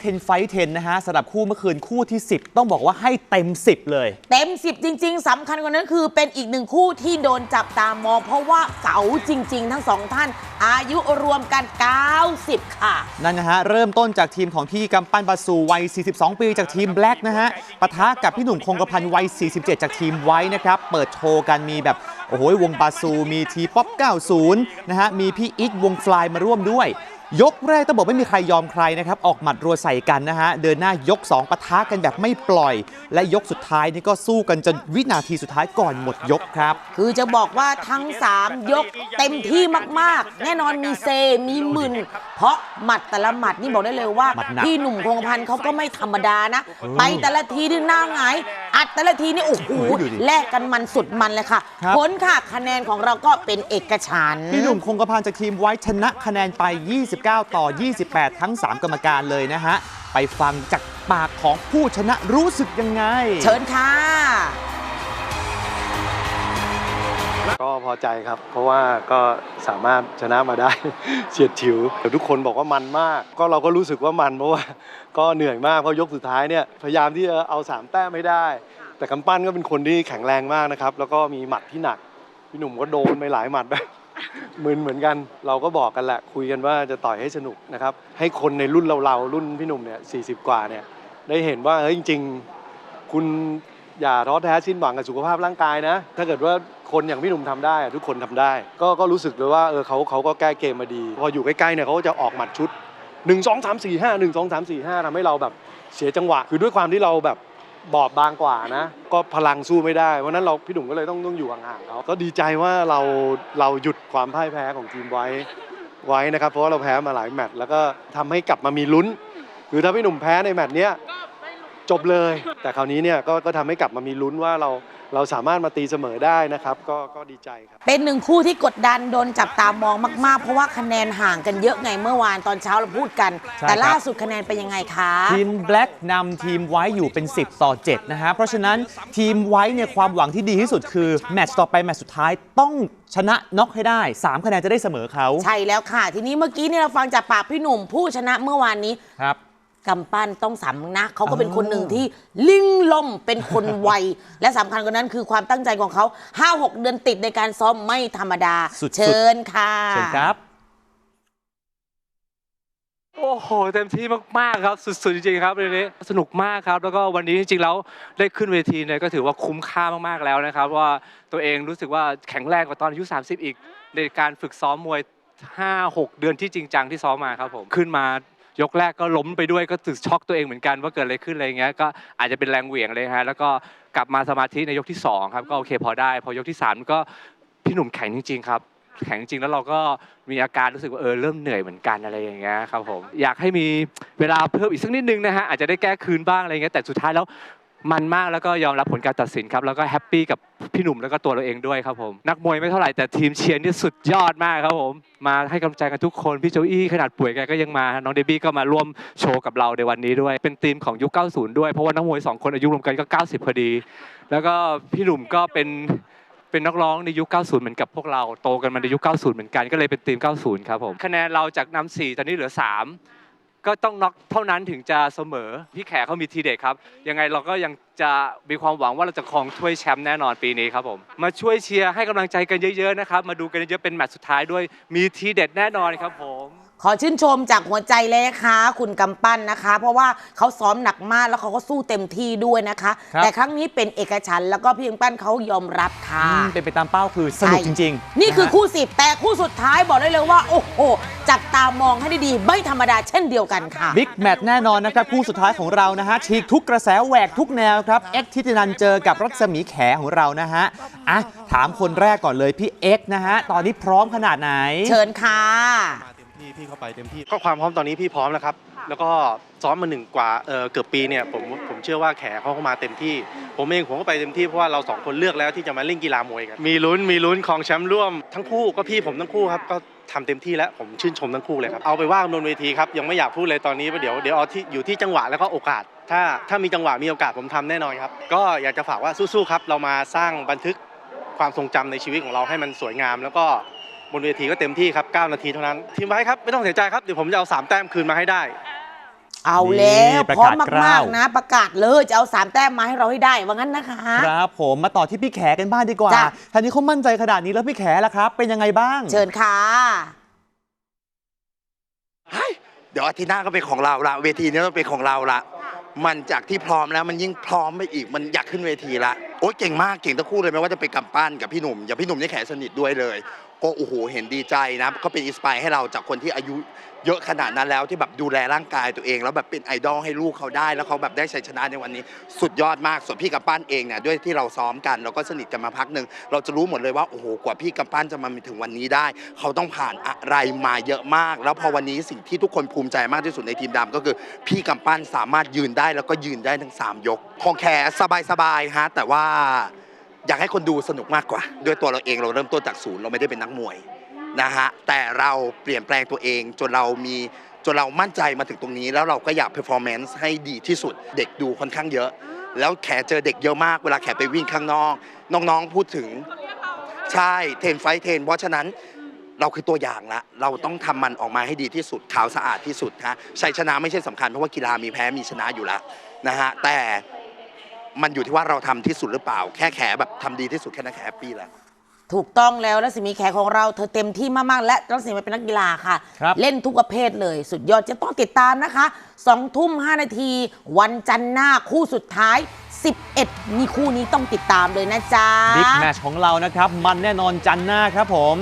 เทนไฟเทนนะฮะสำหรับคู่เมื่อคืนคู่ที่ 10 ต้องบอกว่าให้เต็ม 10 เลย เต็ม 10 จริง ๆสำคัญกว่านั้นคือเป็นอีกหนึ่งคู่ที่โดนจับตามอง เพราะว่าเก๋าจริง ๆ ทั้งสองท่าน อายุรวมกัน 90 ค่ะ นั่นนะฮะ เริ่มต้นจากทีมของพี่กำปั้นบาสูวัย 42 ปีจากทีมแบล็กนะฮะปะทะกับพี่หนุ่มคงกระพันวัย 47 จากทีมไว้นะครับ เปิดโชว์กันมีแบบ โอ้โหวงบาซูมีทีป๊อป 90 นะฮะมีพี่อิกวงฟลายมาร่วมด้วย ยกแรกต้องบอกไม่มีใครยอมใครนะครับ ออกหมัดรัวใส่กันนะฮะ เดินหน้ายก 2ปะทะกันแบบไม่ปล่อย และยกสุดท้ายนี่ก็สู้กันจนวินาทีสุดท้ายก่อนหมดยกครับ คือจะบอกว่าทั้ง 3 ยกเต็มที่มากๆ แน่นอนมีเซมีมึนเพราะหมัดแต่ละหมัดนี่บอกได้เลยว่า หมัดหนัก พี่หนุ่มคงกระพันเขาก็ไม่ธรรมดานะ ไปแต่ละทีนี่หน้าหงายอัดแต่ละทีนี่โอ้โหโอ้โหดูดิแลกกันมันสุดมันเลยค่ะ ครับ ผลค่ะ คะแนนของเราก็เป็นเอกฉันท์ พี่หนุ่มคงกระพันจากทีมไว้ชนะคะแนนไป 29 ต่อ 28 ทั้ง 3 กรรมการเลยนะฮะ ไปฟังจากปากของผู้ชนะรู้สึกยังไง เชิญค่ะ ก็พอใจครับ เพราะว่าก็สามารถชนะมาได้ เฉียดฉิวแต่ทุกคนบอกว่ามันมาก ก็เราก็รู้สึกว่ามันเพราะว่า ก็เหนื่อยมากเพราะยกสุดท้ายเนี่ยพยายามที่จะเอาสามแต้มไม่ได้ แต่กำปั้นก็เป็นคนที่แข็งแรงมากนะครับ แล้วก็มีหมัดที่หนัก พี่หนุ่มก็โดนไปหลายหมัดมึนเหมือนกัน เราก็บอกกันแหละ คุยกันว่าจะต่อยให้สนุกนะครับ ให้คนในรุ่นเราๆ รุ่นพี่หนุ่มเนี่ยสีกว่าเนี่ย ได้เห็นว่าเฮ้ยจริง ๆ คุณอย่าท้อแท้สิ้นหวังกับสุขภาพร่างกายนะ ถ้าเกิดว่าคนอย่างพี่หนุ่มทำได้อะทุกคนทำได้ ก็ก็รู้สึกเลยว่าเออเขาเขาก็แก้เกมมาดี พออยู่ใกล้ๆเนี่ยเขาก็จะออกหมัดชุด 1 2 3 4 5 1 2 3 4 5ทำให้เราแบบเสียจังหวะ คือด้วยความที่เราแบบ บอบบางกว่านะ ก็พลังสู้ไม่ได้เพราะนั้นเราพี่หนุ่มก็เลยต้องต้องอยู่ห่างๆเขาก็ดีใจว่าเราเราหยุดความพ่ายแพ้ของทีมไว้ไว้นะครับ เพราะว่าเราแพ้มาหลายแมตช์แล้วก็ทำให้กลับมามีลุ้น คือถ้าพี่หนุ่มแพ้ในแมตช์เนี้ย จบเลย แต่คราวนี้เนี่ยก็ก็ทำให้กลับมามีลุ้นว่าเราเราสามารถมาตีเสมอได้นะครับ ก็ก็ดีใจครับ เป็นหนึ่งคู่ที่กดดันโดนจับตามองมาก ๆ เพราะว่าคะแนนห่างกันเยอะไงเมื่อวานตอนเช้าเราพูดกัน ใช่แต่ครับล่าสุดคะแนนเป็นยังไงคะ ทีมแบล็กนำทีมไว้อยู่เป็น 10 ต่อ 7 นะฮะ เพราะฉะนั้นทีมไว้เนี่ยความหวังที่ดีที่สุดคือ แมตช์ต่อไป แมตช์สุดท้ายต้องชนะน็อกให้ได้ 3 คะแนนจะได้เสมอเขาใช่แล้วค่ะ ทีนี้เมื่อกี้เนี่ยเราฟังจากปากพี่หนุ่มผู้ชนะเมื่อวานนี้ ครับ กำปั้นต้องสำนะเขาก็เป็นอ๋อคนหนึ่งที่ลิงล่มเป็นคนไว และสำคัญกว่านั้นคือความตั้งใจของเขา5-6เดือนติดในการซ้อมไม่ธรรมดา สุดๆ เชิญค่ะ เชิญครับ โอ้โห เต็มที่มาก ๆ ครับ สุด ๆ จริง ๆ ครับวันนี้สนุกมากครับ แล้วก็วันนี้จริง ๆ แล้วได้ขึ้นเวทีเนี่ยก็ถือว่าคุ้มค่ามาก ๆ แล้วนะครับ ว่าตัวเองรู้สึกว่าแข็งแรงกว่าตอนอายุ 30 อีก ในการฝึกซ้อมมวย 5-6 เดือนที่จริงจังที่ซ้อมมาครับผม ขึ้นมา ยกแรกก็ล้มไปด้วยก็สึกช็อกตัวเองเหมือนกันว่าเกิดอะไรขึ้นอะไรเงี้ยก็อาจจะเป็นแรงเหวี่ยงเลยฮะแล้วก็กลับมาสมาธิในยกที่สองครับก็โอเคพอได้ พอยกที่สามก็พี่หนุ่มแข็งจริงๆครับแข็งจริงแล้วเราก็มีอาการรู้สึกว่าเออเริ่มเหนื่อยเหมือนกันอะไรอย่างเงี้ยครับผมอยากให้มีเวลาเพิ่มอีกสักนิดนึงนะฮะอาจจะได้แก้คืนบ้างอะไรเงี้ยแต่สุดท้ายแล้ว มันมากแล้วก็ยอมรับผลการตัดสินครับแล้วก็แฮปปี้กับพี่หนุ่มแล้วก็ตัวเราเองด้วยครับผมนักมวยไม่เท่าไหร่แต่ทีมเชียร์นี่สุดยอดมากครับผมมาให้กำลังใจกันทุกคนพี่โจอี้ขนาดป่วยแกก็ยังมา น้องเดบี้ก็มาร่วมโชว์กับเราในวันนี้ด้วย เป็นทีมของยุค 90 ด้วยเพราะว่านักมวยสองคนอายุรวมกันก็ 90พอดี แล้วก็พี่หนุ่มก็เป็นเป็นนักร้องในยุค 90 เหมือนกับพวกเราโตกันมาในยุค 90 เหมือนกันก็เลยเป็นทีม 90 ครับผมคะแนนเราจากนำ4ตอนนี้เหลือ 3 ก็ต้องน็อกเท่านั้นถึงจะเสมอ พี่แขกเขามีทีเด็ดครับ ยังไงเราก็ยังจะมีความหวังว่าเราจะครองถ้วยแชมป์แน่นอนปีนี้ครับผม มาช่วยเชียร์ให้กำลังใจกันเยอะๆนะครับ มาดูกันเยอะๆเป็นแมตช์สุดท้ายด้วย มีทีเด็ดแน่นอนครับผม ขอชื่นชมจากหัวใจเลยนะคะคุณกำปั้นนะคะ เพราะว่าเขาซ้อมหนักมากแล้วเขาก็สู้เต็มที่ด้วยนะคะ ครับ แต่ครั้งนี้เป็นเอกฉันท์แล้วก็พี่กำปั้นเขายอมรับค่ะ อืมเป็นไปตามเป้าคือสนุกจริงๆนี่คือนะฮะ คู่สิบแต่คู่สุดท้ายบอกได้เลยว่า โอ้โห จับตามองให้ดีๆไม่ธรรมดาเช่นเดียวกันค่ะ บิ๊กแมตช์แน่นอนนะครับคู่สุดท้ายของเรานะฮะฉีกทุกกระแสแหวกทุกแนวครับเอ็กซ์ทิตินันเจอกับรัศมีแขของเรานะฮะอะถามคนแรกก่อนเลยพี่เอ็กซ์นะฮะตอนนี้พร้อมขนาดไหน เชิญค่ะ มาเต็มที่พี่เข้าไปเต็มที่ ก็ความพร้อมตอนนี้พี่พร้อมแล้วครับ แล้วก็ซ้อมมาหนึ่งกว่าเออเกือบปีเนี่ยผมผมเชื่อว่าแขเขาเข้ามาเต็มที่ ผมเองผมก็ไปเต็มที่เพราะว่าเราสองคนเลือกแล้วที่จะมาเล่นกีฬามวยกัน มีลุ้นมีลุ้นของแชมป์ร่วมทั้งคู่ก็พี่ผมทั้งคู่ครับก็ทำเต็มที่แล้วผมชื่นชมทั้งคู่เลยครับเอาไปว่ากันบนเวทีครับยังไม่อยากพูดเลยตอนนี้เพราะเดี๋ยวเดี๋ยวเอาที่อยู่ที่จังหวะแล้วก็โอกาส ถ้าถ้ามีจังหวะมีโอกาสผมทำแน่นอนครับ ก็อยากจะฝากว่าสู้ๆครับ เรามาสร้างบันทึกความทรงจำในชีวิตของเราให้มันสวยงาม แล้วก็ บนเวทีก็เต็มที่ครับ 9 นาทีเท่านั้น ทีมไว้ครับ ไม่ต้องเสียใจครับ เดี๋ยวผมจะเอา 3 แต้มคืนมาให้ได้ เอาแล้วนี่ประพร้อมกาศกล้ามากๆนะ ประกาศเลยจะเอาสามแต้มมาให้เราให้ได้ว่างั้นนะคะ ครับผมมาต่อที่พี่แขกันบ้างดีกว่าจ้ะ ท่านนี้เขามั่นใจขนาดนี้แล้วพี่แขล่ะครับ เป็นยังไงบ้าง เชิญค่ะเฮ้ยเดี๋ยวอาทิตย์หน้าก็เป็นของเราละเวทีนี้ต้องเป็นของเราละมันจากที่พร้อมแล้วมันยิ่งพร้อมไปอีกมันอยากขึ้นเวทีละโอ้ยเก่งมากเก่งทั้งคู่เลยไม่ว่าจะเป็นกำปั้นกับพี่หนุ่มอย่างพี่หนุ่มนี่แขสนิทด้วยเลย ก็โอ้โหเห็นดีใจนะ ก็เป็นอินสปายให้เราจากคนที่อายุเยอะขนาดนั้นแล้วที่แบบดูแลร่างกายตัวเอง แล้วแบบเป็นไอดอลให้ลูกเขาได้ แล้วเขาแบบได้ชัยชนะในวันนี้ สุดยอดมากส่วนพี่กำปั้นเองเนี่ยด้วยที่เราซ้อมกัน เราก็สนิทกันมาพักหนึ่งเราจะรู้หมดเลยว่าโอ้โหกว่าพี่กำปั้นจะมาถึงวันนี้ได้ เขาต้องผ่านอะไรมาเยอะมาก แล้วพอวันนี้สิ่งที่ทุกคนภูมิใจมากที่สุดในทีมดำก็คือพี่กำปั้นสามารถยืนได้แล้วก็ยืนได้ทั้ง 3 ยกของแขสบายๆฮะแต่ว่า อยากให้คนดูสนุกมากกว่าด้วยตัวเราเองเราเริ่มต้นจากศูนย์เราไม่ได้เป็นนักมวยนะฮะแต่เราเปลี่ยนแปลงตัวเองจนเรามีจนเรามั่นใจมาถึงตรงนี้ แล้วเราก็อยากเพอร์ฟอร์แมนซ์ให้ดีที่สุดเด็กดูค่อนข้างเยอะ แล้วแขเจอเด็กเยอะมากเวลาแขไปวิ่งข้างนอก น้องๆพูดถึงใช่เทนไฟท์เทนเพราะฉะนั้นเราคือตัวอย่างละ เราต้องทำมันออกมาให้ดีที่สุดขาวสะอาดที่สุดฮะชัยชนะไม่ใช่สำคัญเพราะว่ากีฬามีแพ้มีชนะอยู่แล้วนะฮะแต่ มันอยู่ที่ว่าเราทำที่สุดหรือเปล่า แค่แขแบบทำดีที่สุดแค่นั้นแขแฮปปี้แล้ว ถูกต้องแล้วรัศมีแขของเราเธอเต็มที่มาก ๆ และรัศมีเป็นนักกีฬาค่ะ ครับ เล่นทุกประเภทเลยสุดยอดจะต้องติดตามนะคะ2ทุ่ม5นาที วันจันทร์หน้าคู่สุดท้าย 11 มีคู่นี้ต้องติดตามเลยนะจ๊ะ บิ๊กแมชของเรานะครับ มันแน่นอนจันทร์หน้าครับผม